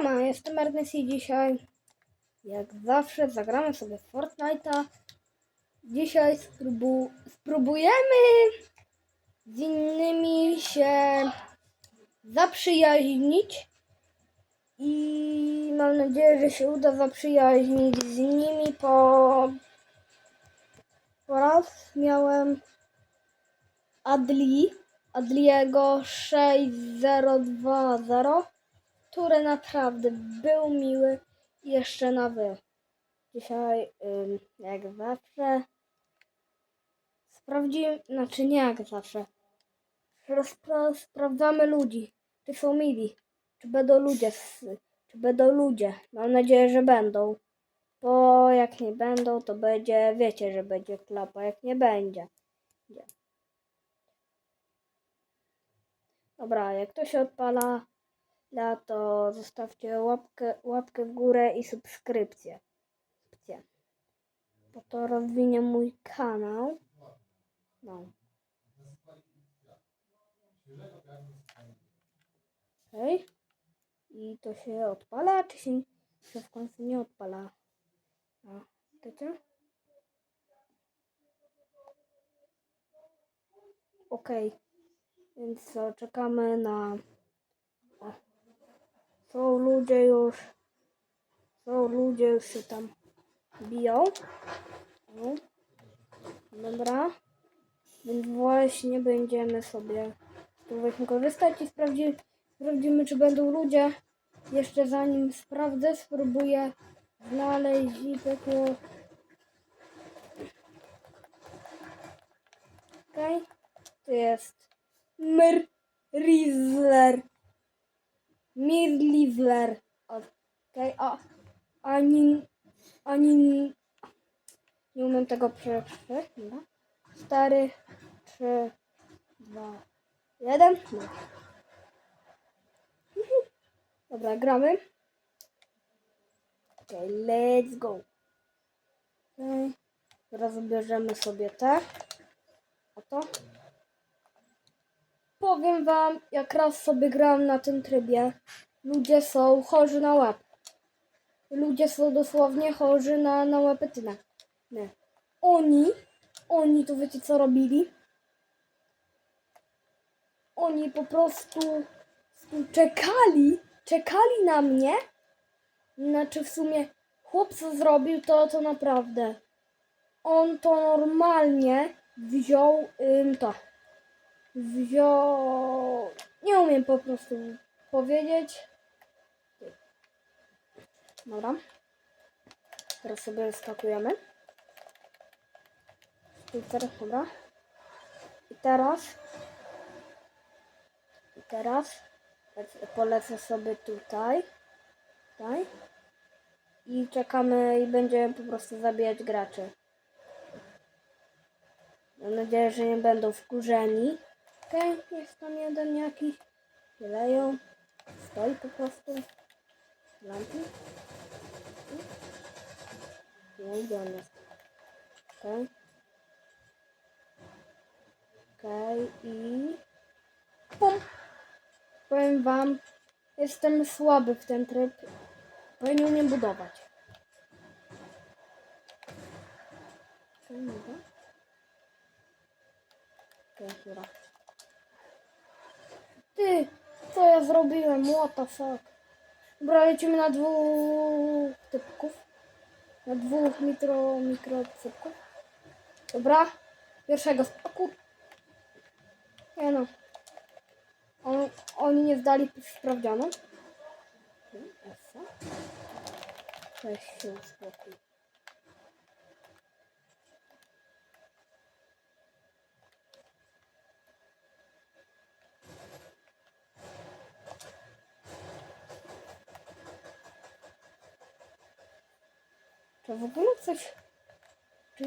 Siema, jestem Ernest i dzisiaj jak zawsze zagramy sobie Fortnite'a. Dzisiaj spróbu spróbujemy z innymi się zaprzyjaźnić i mam nadzieję, że się uda zaprzyjaźnić z nimi, po, po raz miałem Adli, Adliego 6020 który naprawdę był miły i jeszcze na wy. Dzisiaj, jak zawsze, sprawdzimy, znaczy nie jak zawsze, Rozpra- sprawdzamy ludzi, czy są mili, czy będą ludzie, czy będą ludzie. Mam nadzieję, że będą, bo jak nie będą, to będzie, wiecie, że będzie klapa, jak nie będzie. Dobra, jak to się odpala, dla to zostawcie łapkę, łapkę w górę i subskrypcję. Bo to rozwinie mój kanał. No. Okej. I to się odpala, czy się to w końcu nie odpala? A, wiecie? Okej. Więc co, czekamy na... Są ludzie już. Są ludzie już się tam biją. O. Dobra. Więc właśnie będziemy sobie spróbować korzystać i sprawdzi, sprawdzimy, czy będą ludzie. Jeszcze zanim sprawdzę, spróbuję znaleźć i takie. Okej. To jest Rizler. Mirlivler. Okej, a ani ani nie umiem tego przeczytać. Dobra. Cztery, trzy, dwa, jeden. No. Dobra, gramy. Okej, let's go. Okej. Teraz bierzemy sobie te. A to. Powiem wam, jak raz sobie grałem na tym trybie, ludzie są chorzy na łeb. Ludzie są dosłownie chorzy na, na łepetynę. Nie. Oni, oni to wiecie co robili? Oni po prostu czekali, czekali na mnie. Znaczy w sumie chłop co zrobił to, to naprawdę. On to normalnie wziął ym, to wziął. Nie umiem po prostu powiedzieć. Dobra. Teraz sobie skakujemy. Teraz, dobra. I teraz. I teraz lec- polecę sobie tutaj. Tutaj. I czekamy i będziemy po prostu zabijać graczy. Mam nadzieję, że nie będą wkurzeni. Okej, jest tam jeden jakiś. Leją. Stoi po prostu. Lampy. Nie idzie on jest. Okej. Okej i... Pum. Powiem wam, jestem słaby w ten tryb. Bo nie umiem budować. Okej, dobra. Dobra. Ty, co ja zrobiłem? What the fuck? Dobra, lecimy na dwóch typków. Na dwóch mikro, mikrocypków. Dobra. Pierwszego spoku. Nie no. On, oni nie zdali sprawdzianu. Cześć się uspokój. Czy w ogóle coś... Czy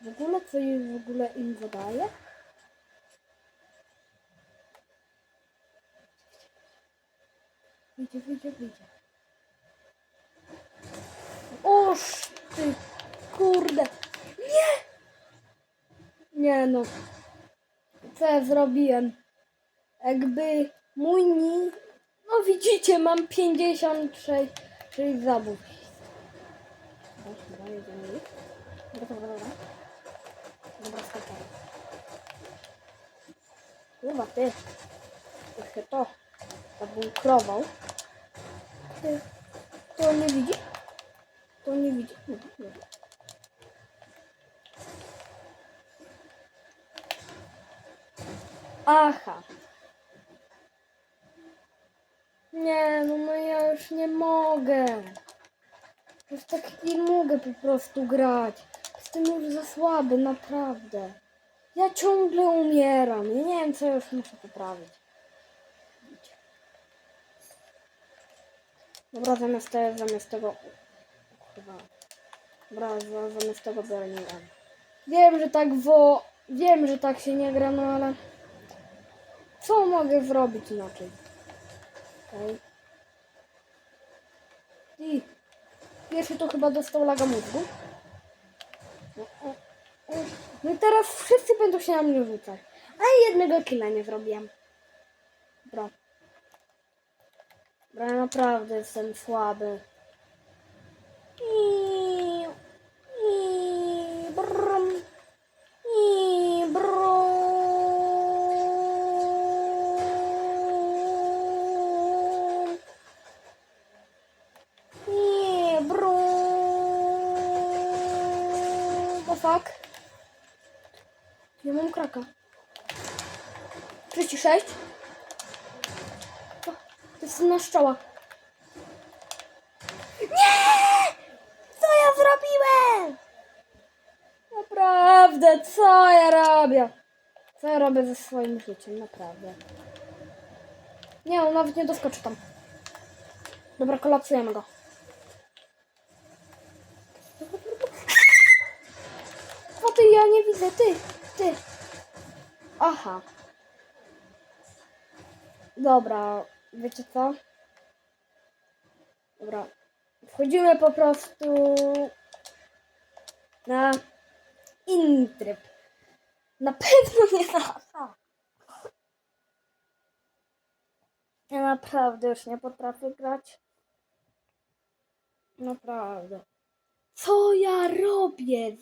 w ogóle coś w ogóle im wydaje? Wyjdzie, wyjdzie, wyjdzie. Oż ty, kurde. Nie! Nie no. Co ja zrobiłem? Jakby mój nick, No widzicie, mam 56 czyli Chyba ty. To zabunkrował. Ty. Nie widzi? To nie widzi. Nie, nie. Aha. Nie, no, no ja już nie mogę. Już tak nie mogę po prostu grać. Jestem już za słaby, naprawdę. Ja ciągle umieram. Ja nie wiem, co już muszę poprawić. Dobra, zamiast, te, zamiast tego... Chyba... Dobra, za- zamiast tego biorę nie gram. Wiem, że tak wo... Wiem, że tak się nie gra, no ale... Co mogę zrobić inaczej? Okej. I pierwszy to chyba dostał laga mózgu. No, i teraz wszyscy będą się na mnie rzucać. A jednego killa nie zrobiłem. Dobra. Dobra, naprawdę jestem słaby. I, i, brum, i, brum. Nie, bro. The fuck? Ja mam kraka. 36? O, To jest nasz czoła. Nie! Co ja zrobiłem? Naprawdę, co ja robię? Co ja robię ze swoim życiem, naprawdę. Nie, on nawet nie doskoczy tam. Dobra, kolapsujemy go. O ty, ja nie widzę, ty, ty. Aha. Dobra, wiecie co? Dobra, wchodzimy po prostu na inny tryb. Na pewno nie na. Ja naprawdę już nie potrafię grać. Naprawdę. Co ja robię?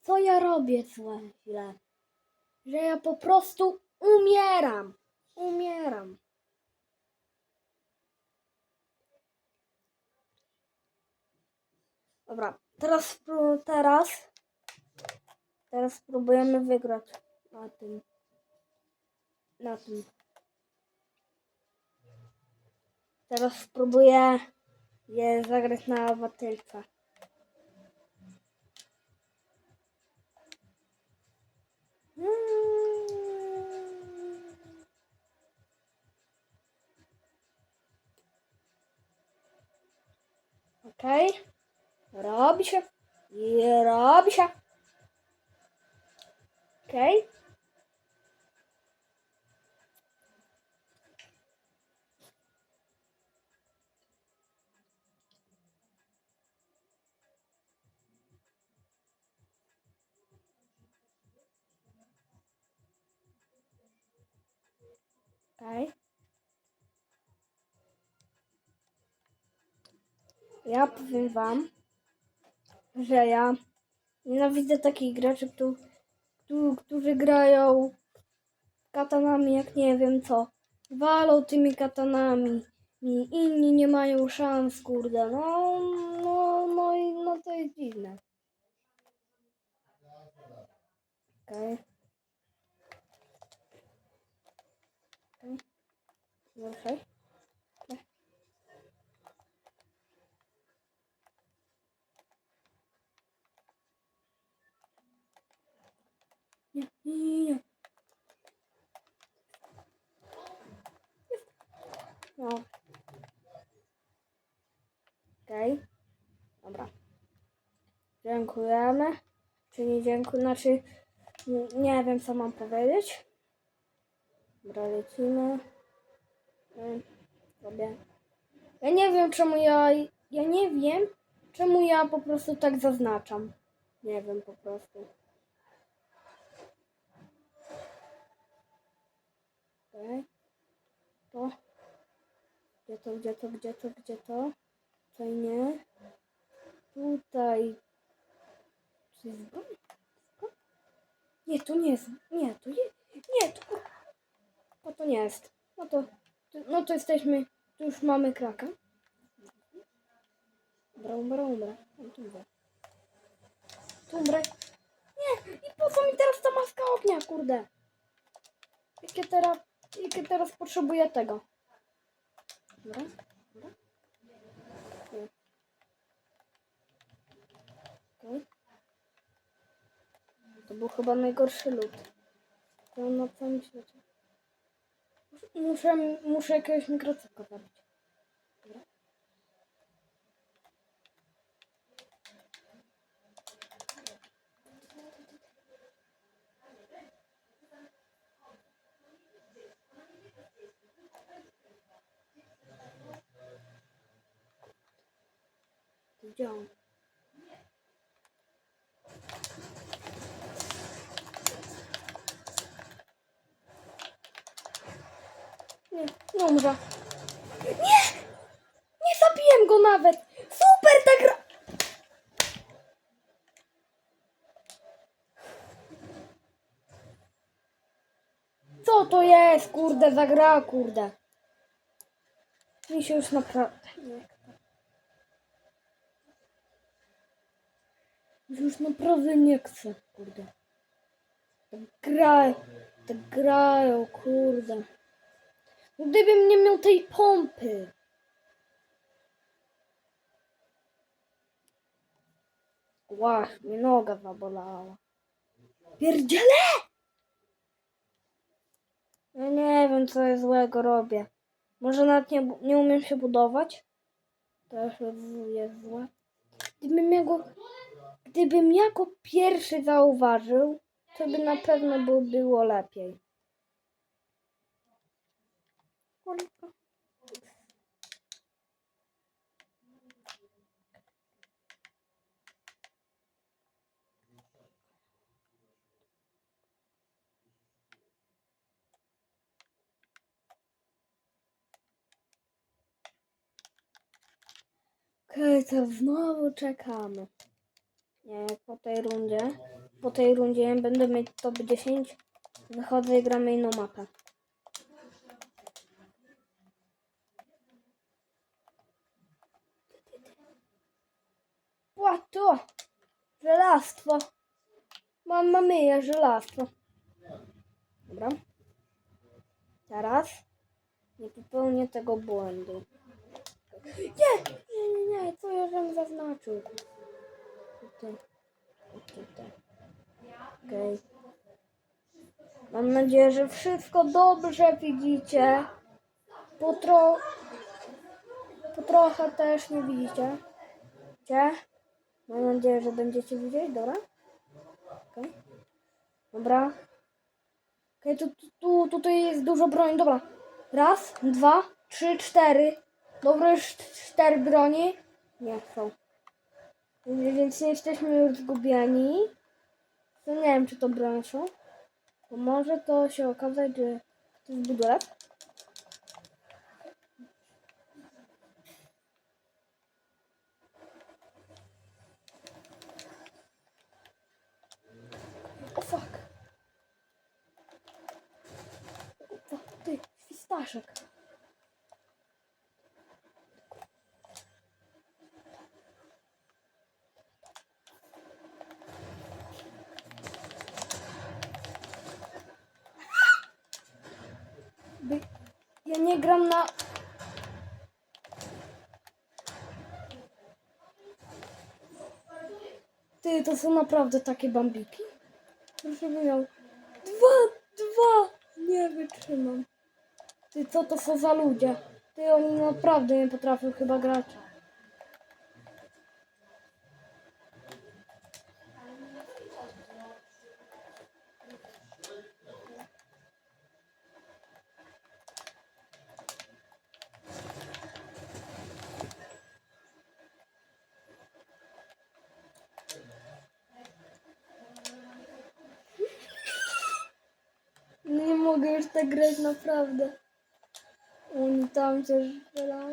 Co ja robię złe? Że ja po prostu umieram. Umieram. Dobra, teraz, teraz, teraz spróbujemy wygrać na tym, na tym. Teraz spróbuję je zagrać na batylce. Okej. Robi się. Okej. Ja powiem wam, że ja nienawidzę takich graczy, któ- któ- którzy grają katanami jak nie wiem co. Walą tymi katanami. Inni nie mają szans, kurde. No, no, no no to jest dziwne. Okej. Okej. Ruszaj. Nie, nie, nie, nie. No. Okej. Dobra. Dziękujemy. Czyli dziękuję, znaczy nie wiem co mam powiedzieć. Dobra, lecimy. Sobie. Ja nie wiem czemu ja, ja nie wiem czemu ja po prostu tak zaznaczam. Nie wiem po prostu. Okej. To. Gdzie to, gdzie to, gdzie to, gdzie to? Tutaj nie. Tutaj. To jest broń? Nie, to nie jest. Nie, to nie. Nie, to. O, to nie jest. No to. No to jesteśmy. Tu już mamy kraka. Umbra, umbra, umbra. Mam tumbrę. Tumbrę. Nie! I po co mi teraz ta maska ognia, kurde? Jakie teraz. Jakie teraz potrzebuję tego? Dobra. To był chyba najgorszy lód. To na całym świecie. Muszę, muszę jakiegoś mikrocyka zabić. Gdzie? Nie, nie. Nie! Nie zabiłem go nawet! Super ta gra! Co to jest, kurde, za gra, kurde? Mi się już naprawdę nie chce. Już naprawdę nie chce, kurde. Tak gra, tak grają, kurde. Gdybym nie miał tej pompy. Łach, mnie noga zabolała. Pierdziele! Ja nie wiem, co ja złego robię. Może nawet nie, nie umiem się budować? To już jest jest złe. Gdybym ja go, gdybym pierwszy zauważył, to by na pewno było lepiej. Okej, to znowu czekamy. Nie, po tej rundzie. Po tej rundzie będę mieć top 10. Wychodzę i gramy inną mapę. Żelastwo! Mama myje żelastwo. Dobra. Teraz nie popełnię tego błędu. Nie! Nie, nie, nie, co ja żem zaznaczył? Tutaj. Tutaj. Okej. Mam nadzieję, że wszystko dobrze widzicie. Po, tro... po trochę też nie widzicie. Cie? Mam nadzieję, że będziecie widzieć, dobra? Okej. Dobra. Okej, tu, tu, tu, tutaj jest dużo broni, dobra. Raz, dwa, trzy, cztery. Dobra, już cztery broni. Nie są. Więc nie jesteśmy już zgubieni. To nie wiem, czy to broń są. Bo może to się okazać, że to jest budulek. O fuck. O, fuck, ty, świstaszek. By... Ja nie gram na... Ty, to są naprawdę takie bambiki? Proszę miał... Dwa, dwa! Nie wytrzymam. Ty, co to są za ludzie? Ty, oni naprawdę nie potrafią chyba grać. Nie mogę już tak grać naprawdę. Oni. tam wylało.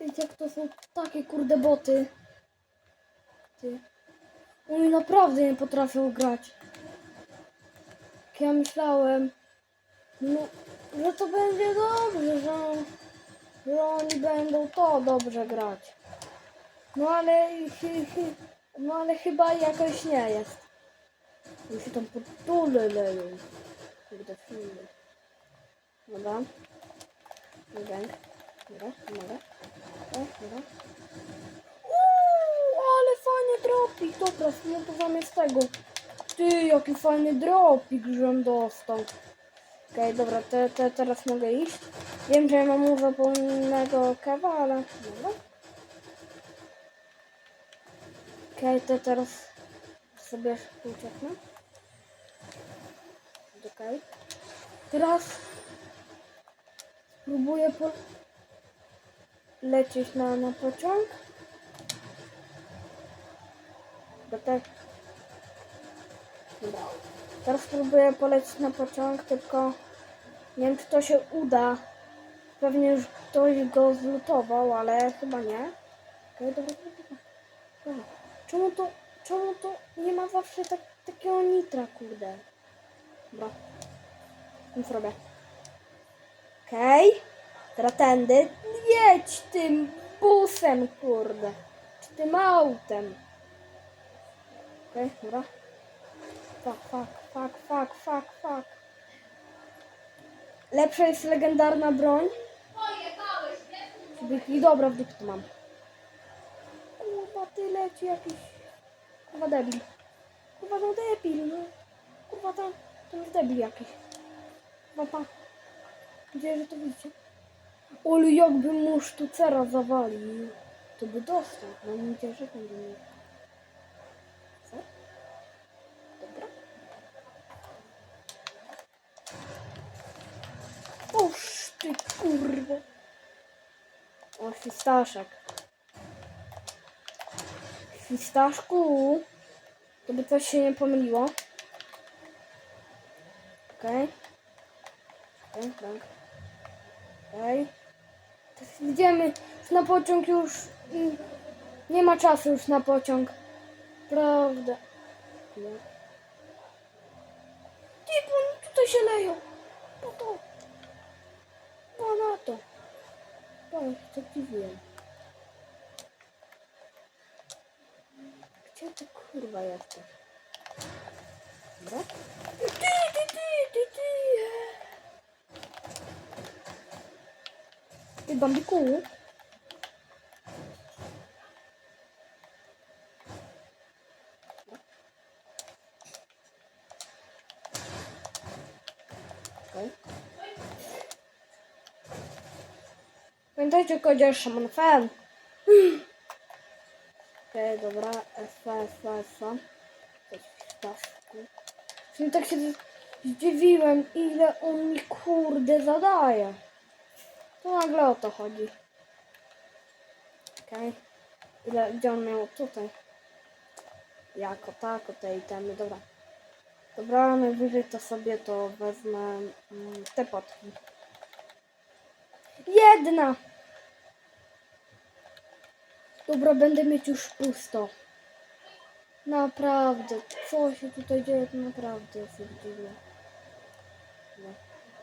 Wiecie, jak to są takie kurde boty. Ty. Oni naprawdę nie potrafią grać. Jak ja myślałem, no, że to będzie dobrze, że, że oni będą to dobrze grać. No ale, no ale chyba jakoś nie jest. Mi się tam podtule leją. Kurde, filmy. Dobra. Gang. Dobra, dobra. O, dobra. Uuu, ale fajny dropik. Dobra, zmontowamy z tego. Ty, jaki fajny dropik, żem dostał. Okej, dobra, te, te, teraz mogę iść. Wiem, że mam uzupełnionego kawa, ale... Dobra. Okej, to teraz sobie ucieknę. Okej. Teraz spróbuję po... lecieć na, na pociąg. Bo tak... Dobra. Teraz spróbuję polecieć na pociąg, tylko nie wiem czy to się uda. Pewnie już ktoś go zlutował, ale chyba nie. Okej, dobra, dobra. dobra. Czemu to, czemu to nie ma zawsze tak, takiego nitra, kurde? Dobra. Nic robię. Okej. Teraz tędy. Jedź tym busem, kurde. Czy tym autem. Okej, dobra. Fuck, fuck, fuck, fuck, fuck, fuck. Lepsza jest legendarna broń. I dobra, w to mam. Kurwa, ty leci jakiś... Kurwa debil. Kurwa, no debil, no. Kurwa, tam, tam jest debil jakiś. Kurwa, pa. Gdzie, że to widzicie? Olu, jakby mu sztucera zawalił, to by dostał. No nie cieszę, że nie. Co? Dobra. Oż ty kurwa. O, fistaszek. Fistaszku. To by coś się nie pomyliło. Okej. Okej, tak. Okej. Teraz Idziemy już na pociąg już. mm, Nie ma czasu już na pociąg. Prawda. Nie. Ty, tutaj się leją. Po to. Po na to. O, co dziwię. Gdzie ty kurwa jesteś? Dobra. Ty, ty, ty, ty, ty. Ty bambiku. Pamiętajcie, kodzie Shaman Fan. Okej, dobra. Esfa, esfa, esfa. Coś w tak się zdziwiłem, ile on mi kurde zadaje. To nagle o to chodzi. Okej. Ile, gdzie on miał tutaj? Jako tako te itemy, dobra. Dobra, najwyżej to sobie to wezmę mm, te potki. Jedna! Dobra, będę mieć już pusto. Naprawdę, co się tutaj dzieje, to naprawdę jest dziwne. No,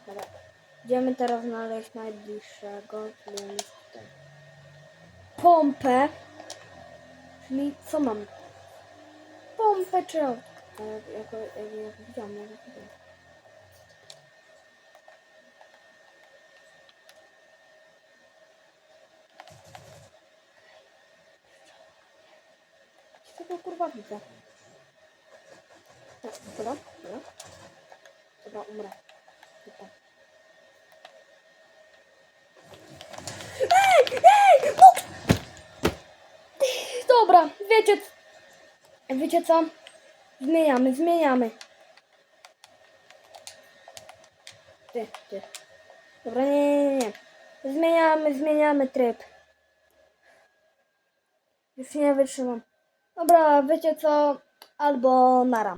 dobra. Idziemy teraz znaleźć najbliższego, tutaj. Pompę. Czyli co mam? Pompę czy autko? Ale jako, jak, jak widziałam, wiem. Gdzie tego kurwa widzę? No, Dobra, dobra. Dobra, umrę. Dobra. Ej, ej, no! Dobra, wiecie, wiecie co? Zmieniamy, zmieniamy. Ty, ty. Dobra, nie, nie, nie. Zmieniamy, zmieniamy tryb. Już nie wytrzymam. Dobra, wiecie co? Albo naram.